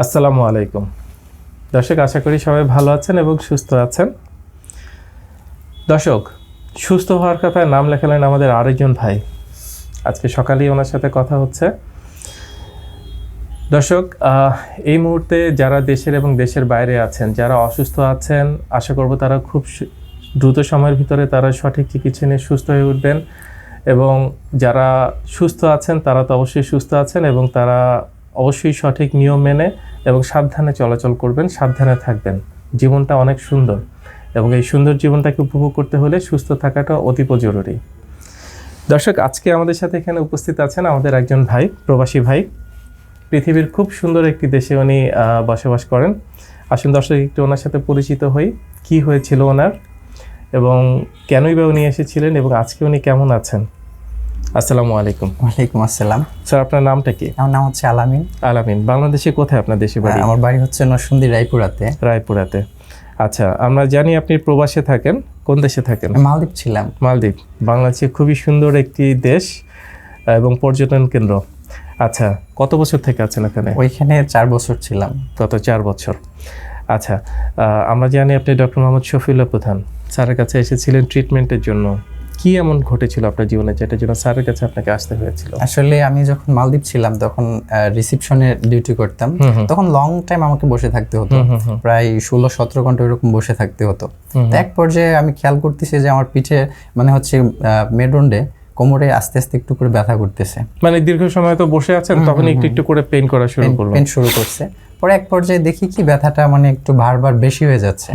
আসসালামু আলাইকুম। দর্শক, আশা করি সবাই ভালো আছেন এবং সুস্থ আছেন। দর্শক, সুস্থ হওয়ার কথায় নাম লেখালেন আমাদের আরেকজন ভাই। আজকে সকালেই ওনার সাথে কথা হচ্ছে। দর্শক এই মুহূর্তে যারা দেশের এবং দেশের বাইরে আছেন, যারা অসুস্থ আছেন, আশা করব তারা খুব দ্রুত সময়ের ভিতরে তারা সঠিক চিকিৎসা নিয়ে সুস্থ হয়ে উঠবেন এবং যারা সুস্থ আছেন, তারা তো অবশ্যই সুস্থ আছেন এবং তারা অবশ্যই সঠিক নিয়ম মেনে এবং সাবধানে চলাচল করবেন, সাবধানে থাকবেন। জীবনটা অনেক সুন্দর এবং এই সুন্দর জীবনটাকে উপভোগ করতে হলে সুস্থ থাকাটা অতীব জরুরি। দর্শক, আজকে আমাদের সাথে এখানে উপস্থিত আছেন আমাদের একজন ভাই, প্রবাসী ভাই। পৃথিবীর খুব সুন্দর একটি দেশে উনি বসবাস করেন। আসুন দর্শক, একটু ওনার সাথে পরিচিত হই। কি হয়েছিল ওনার এবং কেনই বা উনি এসেছিলেন এবং আজকে উনি কেমন আছেন? আসসালামু আলাইকুম। ওয়ালাইকুম আসসালাম। স্যার আপনার নামটা কি? আমার নাম হচ্ছে আলামিন। আলামিন বাংলাদেশে কোথায় আপনার দেশে বাড়ি? আমার বাড়ি হচ্ছে নরসিংদী রায়পুরাতে। রায়পুরাতে। আচ্ছা আমরা জানি আপনি প্রবাসে থাকেন। কোন দেশে থাকেন? মালদ্বীপ ছিলাম। মালদ্বীপ। বাংলাদেশে খুবই সুন্দর একটি দেশ এবং পর্যটন কেন্দ্র। আচ্ছা কত বছর থেকে আছেন এখানে? ওইখানে চার বছর ছিলাম। গত চার বছর। আচ্ছা আমরা জানি আপনি ডক্টর মোহাম্মদ শফিউল্লাহ প্রধান। স্যারের কাছে এসেছিলেন ট্রিটমেন্টের জন্য। কি এমন ঘটেছিল আপনার জীবনে যেটার জন্য স্যারের কাছে আপনাকে আসতে হয়েছিল? আসলে আমি যখন মালদ্বীপ ছিলাম তখন রিসিপশনে ডিউটি করতাম। তখন লং টাইম আমাকে বসে থাকতে হতো। প্রায় ষোলো সতেরো ঘণ্টা এরকম বসে থাকতে হতো। এক পর্যায়ে আমি খেয়াল করতেছি যে আমার পিঠে মানে হচ্ছে মেডন্ডে কোমরে আস্তে আস্তে একটু করে ব্যথা করতেছে। মানে দীর্ঘ সময় তো বসে আছেন তখন একটু একটু করে পেন করা শুরু করল। পেন শুরু করছে। পরে এক পর্যায়ে দেখি কি ব্যথাটা মানে একটু বারবার বেশি হয়ে যাচ্ছে।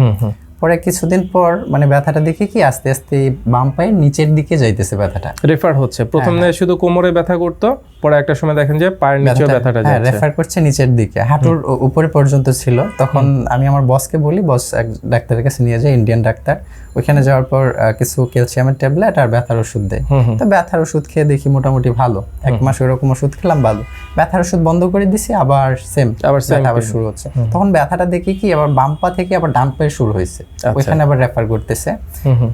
পরে কিছুদিন পর মানে ব্যথাটা দেখি কি আস্তে আস্তে বাম পায়ের নিচের দিকে যাইতেছে ব্যথাটা। রেফার হচ্ছে। প্রথমে শুধু কোমরে ব্যথা করতো পরে একটা সময় দেখেন যে পায়ের নিচেও ব্যথাটা হ্যাঁ যাচ্ছে। রেফার করছে নিচের দিকে। হাঁটুর উপরে পর্যন্ত ছিল। তখন আমি আমার বসকে বলি বস এক ডাক্তারের কাছে নিয়ে যায় ইন্ডিয়ান ডাক্তার। ওইখানে যাওয়ার পর কিছু ক্যালসিয়ামের ট্যাবলেট আর ব্যথার ওষুধ দেয় তো ব্যথার ওষুধ খেয়ে দেখি মোটামুটি ভালো। এক মাস ওরকম ওষুধ খেলাম ভালো। ব্যথার ওষুধ বন্ধ করে দিছি আবার সেম আবার ব্যথা আবার শুরু হচ্ছে। তখন ব্যথাটা দেখি কি আবার বাম পা থেকে আবার ডান পায়ে শুরু হয়েছে। ওইখানে আবার রেফার করতেছে।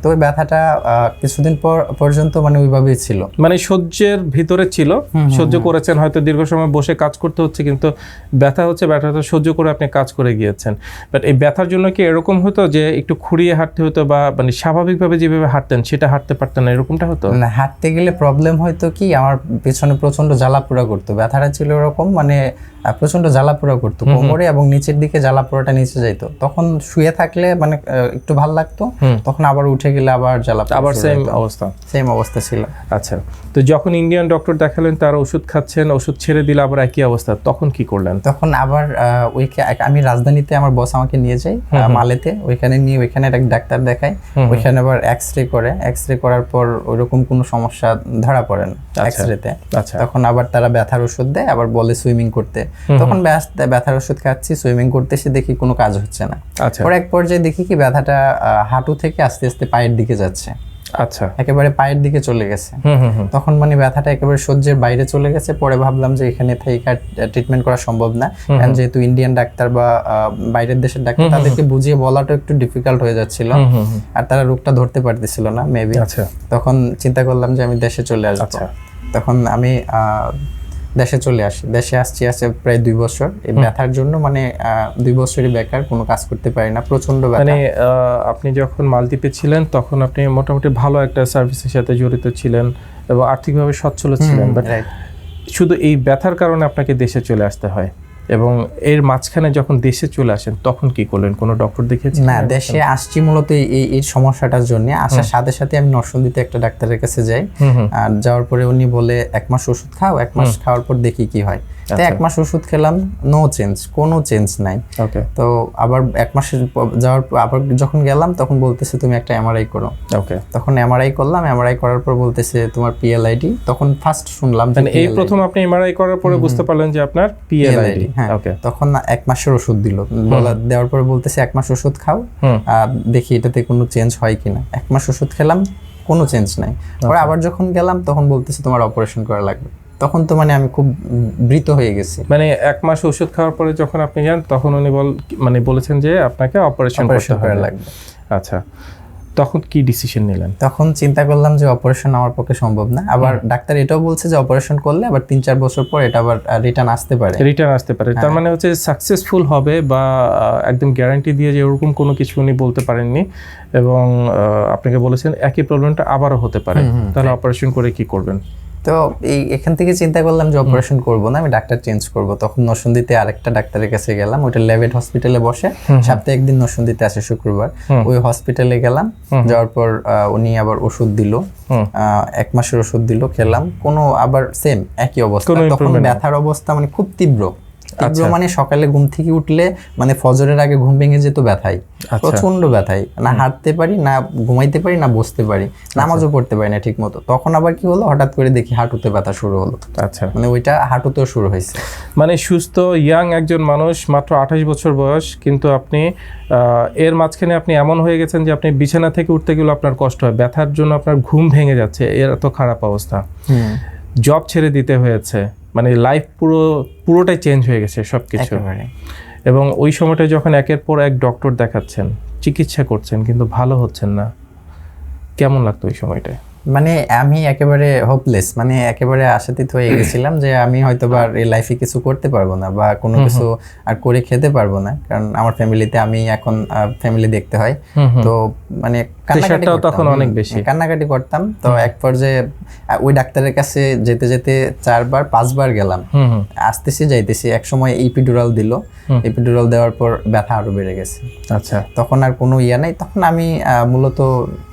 তো ওই ব্যথাটা কিছুদিন পর পর্যন্ত মানে ওইভাবেই ছিল। মানে সহ্যের ভিতরে ছিল। সহ্য করেছেন হয়তো দীর্ঘ সময় বসে কাজ করতে হচ্ছে কিন্তু ব্যথা হচ্ছে ব্যথাটা সহ্য করে আপনি কাজ করে গিয়েছেন। বাট এই ব্যথার জন্য কি এরকম হতো যে একটু খুঁড়িয়ে হাঁটতে হতো বা মানে স্বাভাবিকভাবে যেভাবে হাঁটতেন সেটা হাঁটতে পারতেন না এরকমটা হতো? না হাঁটতে গেলে প্রবলেম হয়তো কি আমার পেছনে প্রচণ্ড জ্বালা পোড়া করতো ব্যথাটা ছিল এরকম মানে আহ, প্রচণ্ড জ্বালা পোড়া করতো কোমরে এবং নিচের দিকে জ্বালা পোড়াটা নিচে যাইতো। তখন শুয়ে থাকলে মানে একটু ভালো লাগতো তখন আবার উঠে গেলে আবার জ্বালা আবার সেম অবস্থা। সেম অবস্থা ছিল। আচ্ছা তো যখন ইন্ডিয়ান ডক্টর দেখালেন তার ওষুধ খাচ্ছেন ওষুধ ছেড়ে দিলে আবার একই অবস্থা তখন কি করলেন? তখন আবার ওইকে আমি রাজধানীতে আমার বস আমাকে নিয়ে যাই মালেতে ওইখানে নিয়ে ওইখানে একটা ডাক্তার দেখাই ওইখানে আবার এক্স রে করে এক্স রে করার পর ওইরকম কোনো সমস্যা ধরা পড়ে না এক্স রেতে আচ্ছা। তখন আবার তারা ব্যথার ওষুধ দেয় আবার বলে সুইমিং করতে। তখন ব্যাস ব্যথার ওষুধ খাচ্ছি সুইমিং করতেছি দেখি কোনো কাজ হচ্ছে না। আচ্ছা। পরে এক পর্যায়ে দেখি কি ব্যথাটা হাঁটু থেকে আস্তে আস্তে পায়ের দিকে যাচ্ছে। আচ্ছা। একেবারে পায়ের দিকে চলে গেছে। তখন মানে ব্যথাটা একেবারে সহ্যের বাইরে চলে গেছে। পরে ভাবলাম যে এখানে থেকে ট্রিটমেন্ট করা সম্ভব না। কারণ যেহেতু ইন্ডিয়ান ডাক্তার বা বাইরের দেশের ডাক্তার তাদেরকে বুঝিয়ে বলাটা একটু ডিফিকাল্ট হয়ে যাচ্ছিল। আর তারা রোগটা ধরতে পারতেছিল না মেবি আচ্ছা। তখন চিন্তা করলাম যে আমি দেশে চলে আসব। আচ্ছা। তখন আমি আহ, দেশে চলে আসি। দেশে আসছি আছে প্রায় দুই বছর। এই ব্যথার জন্য মানে আহ, দুই বছরই বেকার কোনো কাজ করতে পারি না প্রচণ্ড মানে আপনি যখন মালদ্বীপে ছিলেন তখন আপনি মোটামুটি ভালো একটা সার্ভিসের সাথে জড়িত ছিলেন এবং আর্থিকভাবে সচ্ছল ছিলেন। বাট শুধু এই ব্যথার কারণে আপনাকে দেশে চলে আসতে হয়। এবং এর মাঝখানে যখন দেশে চলে আসেন তখন কি করলেন? কোনো ডক্টর দেখেছেন না দেশে আসছি মূলত এই- এই সমস্যাটার জন্য। আসার সাথে সাথে আমি নরসিংদীতে একটা ডাক্তারের কাছে যাই। আর যাওয়ার পরে উনি বলে এক মাস ওষুধ খাও এক মাস খাওয়ার পর দেখি কি হয়। তো এক মাস ওষুধ খেলাম নো চেঞ্জ কোনো চেঞ্জ নাই। তো আবার এক মাসের যাওয়ার পর আবার যখন গেলাম তখন বলতেছে তুমি একটা এমআরআই করো। ওকে তখন এমআরআই করলাম এমআরআই করার পর বলতেছে তোমার পিএলআইডি তখন ফার্স্ট শুনলাম মানে এই প্রথম আপনি এমআরআই করার পরে বুঝতে পারলেন যে আপনার পিএলআইডি হ্যাঁ ওকে তখন না এক মাসের ওষুধ দিল। বলা দেওয়ার পরে বলতেছে এক মাস ওষুধ খাও আর দেখি এটাতে কোনো চেঞ্জ হয় কিনা। এক মাস ওষুধ খেলাম কোনো চেঞ্জ নাই। পরে আবার যখন গেলাম তখন বলতেছে তোমার অপারেশন করা লাগবে। তখন তো মানে আমি খুব বৃত হয়ে গেছি। মানে এক মাস ওষুধ খাওয়ার পরে যখন আপনি যান তখন উনি বল মানে বলেছেন যে আপনাকে অপারেশন করতে করা হবে লাগবে। আচ্ছা। তখন কি ডিসিশন নিলেন? তখন চিন্তা করলাম যে অপারেশন আমার পক্ষে সম্ভব না। আবার ডাক্তার এটাও বলছে যে অপারেশন করলে আবার তিন চার বছর পর এটা আবার রিটার্ন আসতে পারে। রিটার্ন আসতে পারে। তার মানে হচ্ছে সাকসেসফুল হবে বা একদম গ্যারান্টি দিয়ে যে ওরকম কোনো কিছু উনি বলতে পারেননি এবং আপনাকে বলেছেন একই প্রবলেমটা আবারও হতে পারে। তাহলে অপারেশন করে কি করবেন? তো এই এখান থেকে চিন্তা করলাম যে অপারেশন করব না আমি ডাক্তার চেঞ্জ করব। তখন নরসিংদীতে আরেকটা ডাক্তারের কাছে গেলাম ওইটা লেভেট হসপিটালে বসে। সপ্তাহে একদিন নরসিংদীতে আসে শুক্রবার। ওই হসপিটালে গেলাম যাওয়ার পর আহ, উনি আবার ওষুধ দিল। এক মাসের ওষুধ দিল খেলাম। কোনো আবার সেম একই অবস্থা। তখন ব্যথার অবস্থা মানে খুব তীব্র। তীব্র আচ্ছা। মানে সকালে ঘুম থেকে উঠলে মানে ফজরের আগে ঘুম ভেঙে যেত ব্যথাই। আচ্ছা। প্রচণ্ড ব্যথাই। না হাঁটতে পারি না ঘুমাইতে পারি না বসতে পারি আচ্ছা। নামাজও পড়তে পারি না ঠিক মতো তখন আবার কি হলো? হঠাৎ করে দেখি হাঁটুতে ব্যথা শুরু হলো। আচ্ছা। মানে ওইটা হাঁটুতেও শুরু হয়েছে। মানে সুস্থ ইয়াং একজন মানুষ মাত্র আঠাশ বছর বয়স কিন্তু আপনি আহ, এর মাঝখানে আপনি এমন হয়ে গেছেন যে আপনি বিছানা থেকে উঠতে গেলে আপনার কষ্ট হয়। ব্যথার জন্য আপনার ঘুম ভেঙে যাচ্ছে। এর এত খারাপ অবস্থা। জব ছেড়ে দিতে হয়েছে। মানে লাইফ পুরো পুরোটাই চেঞ্জ হয়ে গেছে সব কিছু এবং ওই সময়টা যখন একের পর এক ডক্টর দেখাচ্ছেন চিকিৎসা করছেন কিন্তু ভালো হচ্ছেন না কেমন লাগতো ওই সময়টায়? মানে আমি একেবারে হোপলেস মানে একেবারে আশাতীত হয়ে গেছিলাম যে আমি হয়তো বা এই লাইফে কিছু করতে পারব না বা কোনো কিছু আর করে খেতে পারব না। কারণ আমার ফ্যামিলিতে আমি এখন ফ্যামিলি দেখতে হয়। তো মানে তখন অনেক বেশি। কান্নাকাটি করতাম। তো এক পর্যায়ে ওই ডাক্তারের কাছে যেতে যেতে চারবার পাঁচবার গেলাম। আসতেছি যাইতেছি। এক সময় ইপিডুরাল দিল। ইপিডুরাল দেওয়ার পর ব্যথা আরও বেড়ে গেছে। আচ্ছা। তখন আর কোনো ইয়া নাই। তখন আমি মূলত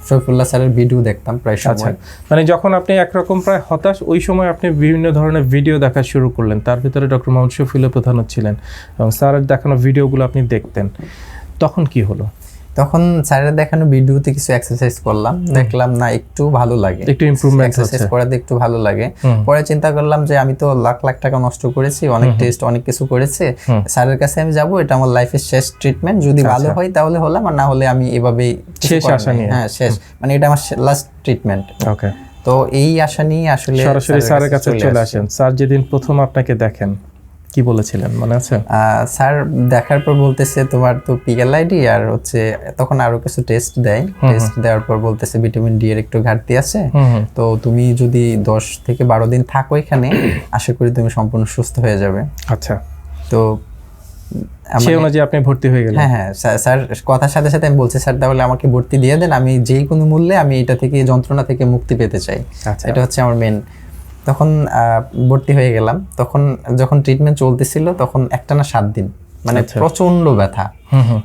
শৈফুল্লাহ স্যারের ভিডিও দেখতাম প্রায় আচ্ছা সময় মানে যখন আপনি একরকম প্রায় হতাশ, ওই সময় আপনি বিভিন্ন ধরনের ভিডিও দেখা শুরু করলেন। তার ভিতরে ডক্টর মোহাম্মদ শফিল প্রধান ছিলেন এবং স্যারের দেখানো ভিডিওগুলো আপনি দেখতেন। তখন কি হলো? তখন স্যারের দেখানো ভিডিওতে কিছু এক্সারসাইজ করলাম। দেখলাম না একটু ভালো লাগে। একটু ইমপ্রুভমেন্ট এক্সারসাইজ করাতে একটু ভালো লাগে। পরে চিন্তা করলাম যে আমি তো লাখ লাখ টাকা নষ্ট করেছি অনেক টেস্ট অনেক কিছু করেছি। স্যারের কাছে আমি যাব এটা আমার লাইফের শেষ ট্রিটমেন্ট যদি ভালো হয় তাহলে হলাম আর না হলে আমি এভাবেই শেষ আশা। নিয়ে। হ্যাঁ শেষ। মানে এটা আমার লাস্ট ট্রিটমেন্ট ওকে তো এই আশা নিয়ে আসলে সরাসরি স্যারের কাছে চলে আসেন। স্যার যেদিন প্রথম আপনাকে দেখেন কি বলেছিলেন মনে আছে? স্যার দেখার পর বলতেছে তোমার তো পিএল আইডি আর হচ্ছে তখন আরও কিছু টেস্ট দেয়। টেস্ট দেওয়ার পর বলতেছে ভিটামিন ডি এর একটু ঘাটতি আছে। তো তুমি যদি দশ থেকে বারো দিন থাকো এখানে আশা করি তুমি সম্পূর্ণ সুস্থ হয়ে যাবে। আচ্ছা। তো সেই মানে- অনুযায়ী আপনি ভর্তি হয়ে গেলেন? হ্যাঁ হ্যাঁ। স্যার কথার সাথে সাথে আমি বলছি স্যার তাহলে আমাকে ভর্তি দিয়ে দেন। আমি যেই কোনো মূল্যে আমি এটা থেকে যন্ত্রণা থেকে মুক্তি পেতে চাই। আচ্ছা। এটা হচ্ছে আমার মেন তখন ভর্তি হয়ে গেলাম। তখন যখন ট্রিটমেন্ট চলতেছিল তখন একটা না সাত দিন। মানে আচ্ছা। প্রচণ্ড ব্যথা।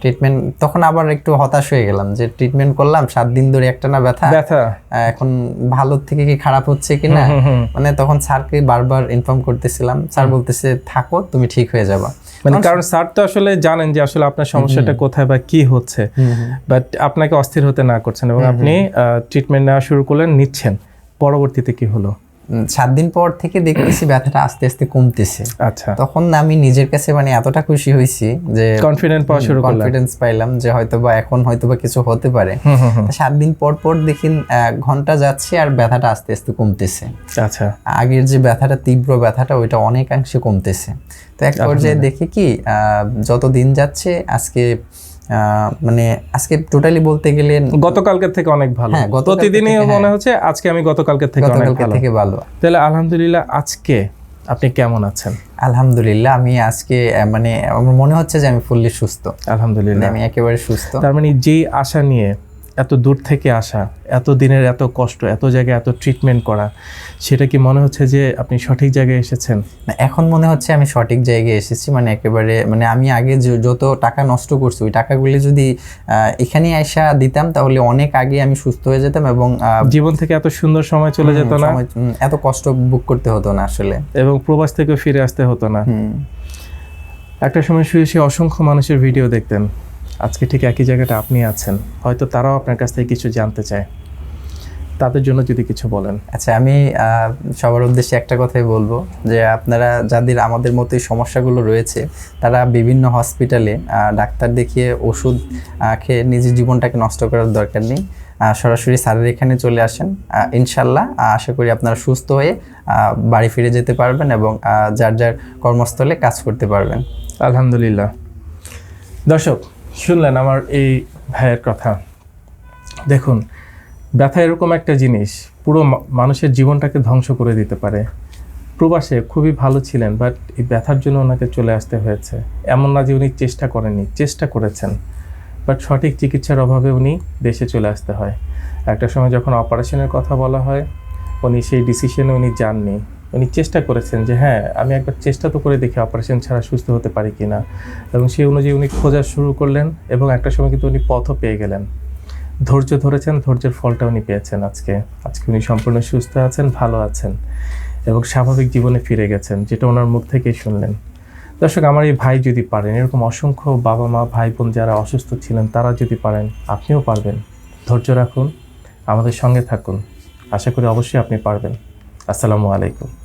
ট্রিটমেন্ট তখন আবার একটু হতাশ হয়ে গেলাম যে ট্রিটমেন্ট করলাম সাত দিন ধরে একটানা ব্যথা। ব্যথা। এখন ভালোর থেকে কি খারাপ হচ্ছে কি না? হুম হুম মানে তখন স্যারকে বারবার ইনফর্ম করতেছিলাম। স্যার বলতেছে থাকো তুমি ঠিক হয়ে যাবা। মানে কারণ স্যার তো আসলে জানেন যে আসলে আপনার সমস্যাটা কোথায় বা কি হচ্ছে। বাট আপনাকে অস্থির হতে না করছেন। এবং আপনি ট্রিটমেন্ট নেওয়া শুরু করলেন নিচ্ছেন। পরবর্তীতে কি হলো? সাত দিন পর থেকে দেখতেছি ব্যথাটা আস্তে আস্তে কমতেছে। আচ্ছা। তখন আমি নিজের কাছে মানে এতটা খুশি হয়েছি যে কনফিডেন্ট পাওয়া শুরু কনফিডেন্স পাইলাম যে হয়তো বা এখন হয়তো বা কিছু হতে পারে। সাত দিন পর পর দেখি ঘণ্টা যাচ্ছে আর ব্যথাটা আস্তে আস্তে কমতেছে। আচ্ছা। আগের যে ব্যথাটা তীব্র ব্যথাটা ওইটা অনেকাংশে কমতেছে। তো এক পর্যায়ে দেখি কি আহ, যত দিন যাচ্ছে আজকে মানে আজকে টোটালি বলতে গেলে গতকালকের থেকে অনেক ভালো। হ্যাঁ, প্রতিদিনই মনে হচ্ছে আজকে আমি গতকালকের থেকে অনেক ভালো। থেকে ভালো। তাহলে আলহামদুলিল্লাহ আজকে আপনি কেমন আছেন? আলহামদুলিল্লাহ আমি আজকে মানে আমার মনে হচ্ছে যে আমি ফুললি সুস্থ। মানে আলহামদুলিল্লাহ আমি একেবারে সুস্থ। তার মানে যেই আশা নিয়ে এত দূর থেকে আসা এত দিনের এত কষ্ট এত জায়গায় এত ট্রিটমেন্ট করা সেটা কি মনে হচ্ছে যে আপনি সঠিক জায়গায় এসেছেন? না, এখন মনে হচ্ছে আমি সঠিক জায়গায় এসেছি মানে একেবারে মানে আমি আগে যত টাকা নষ্ট করছি ওই টাকাগুলি যদি আহ, এখানে আইসা দিতাম তাহলে অনেক আগে আমি সুস্থ হয়ে যেতাম এবং জীবন থেকে এত সুন্দর সময় চলে যেত না? এত কষ্ট বুক করতে হতো না আসলে। এবং প্রবাস থেকে ফিরে আসতে হতো না? একটা সময় শুয়ে শুয়ে অসংখ্য মানুষের ভিডিও দেখতেন। আজকে ঠিক একই জায়গাটা আপনি আছেন। হয়তো তারাও আপনার কাছ থেকে কিছু জানতে চায়। তাদের জন্য যদি কিছু বলেন। আচ্ছা আমি সবার উদ্দেশ্যে একটা কথাই বলব যে আপনারা যাদের আমাদের মতোই সমস্যাগুলো রয়েছে তারা বিভিন্ন হসপিটালে ডাক্তার দেখিয়ে ওষুধ খেয়ে নিজের জীবনটাকে নষ্ট করার দরকার নেই। সরাসরি স্যারের এখানে চলে আসেন। ইনশাল্লাহ আশা করি আপনারা সুস্থ হয়ে বাড়ি ফিরে যেতে পারবেন এবং যার যার কর্মস্থলে কাজ করতে পারবেন। আলহামদুলিল্লাহ। দর্শক শুনলেন আমার এই ভাইয়ের কথা। দেখুন, ব্যথা এরকম একটা জিনিস পুরো মানুষের জীবনটাকে ধ্বংস করে দিতে পারে। প্রবাসে খুবই ভালো ছিলেন বাট এই ব্যথার জন্য ওনাকে চলে আসতে হয়েছে। এমন না যে উনি চেষ্টা করেননি, চেষ্টা করেছেন। বাট সঠিক চিকিৎসার অভাবে উনি দেশে চলে আসতে হয়। একটা সময় যখন অপারেশনের কথা বলা হয়, উনি সেই ডিসিশনে উনি যাননি। উনি চেষ্টা করেছেন যে হ্যাঁ আমি একবার চেষ্টা তো করে দেখি অপারেশন ছাড়া সুস্থ হতে পারি কি না এবং সেই অনুযায়ী উনি খোঁজা শুরু করলেন এবং একটা সময় কিন্তু উনি পথও পেয়ে গেলেন। ধৈর্য ধরেছেন, ধৈর্যের ফলটা উনি পেয়েছেন আজকে। আজকে উনি সম্পূর্ণ সুস্থ আছেন, ভালো আছেন এবং স্বাভাবিক জীবনে ফিরে গেছেন, যেটা ওনার মুখ থেকেই শুনলেন। দর্শক, আমার এই ভাই যদি পারেন, এরকম অসংখ্য বাবা মা ভাই বোন যারা অসুস্থ ছিলেন, তারা যদি পারেন, আপনিও পারবেন। ধৈর্য রাখুন, আমাদের সঙ্গে থাকুন। আশা করি অবশ্যই আপনি পারবেন। আসসালামু আলাইকুম।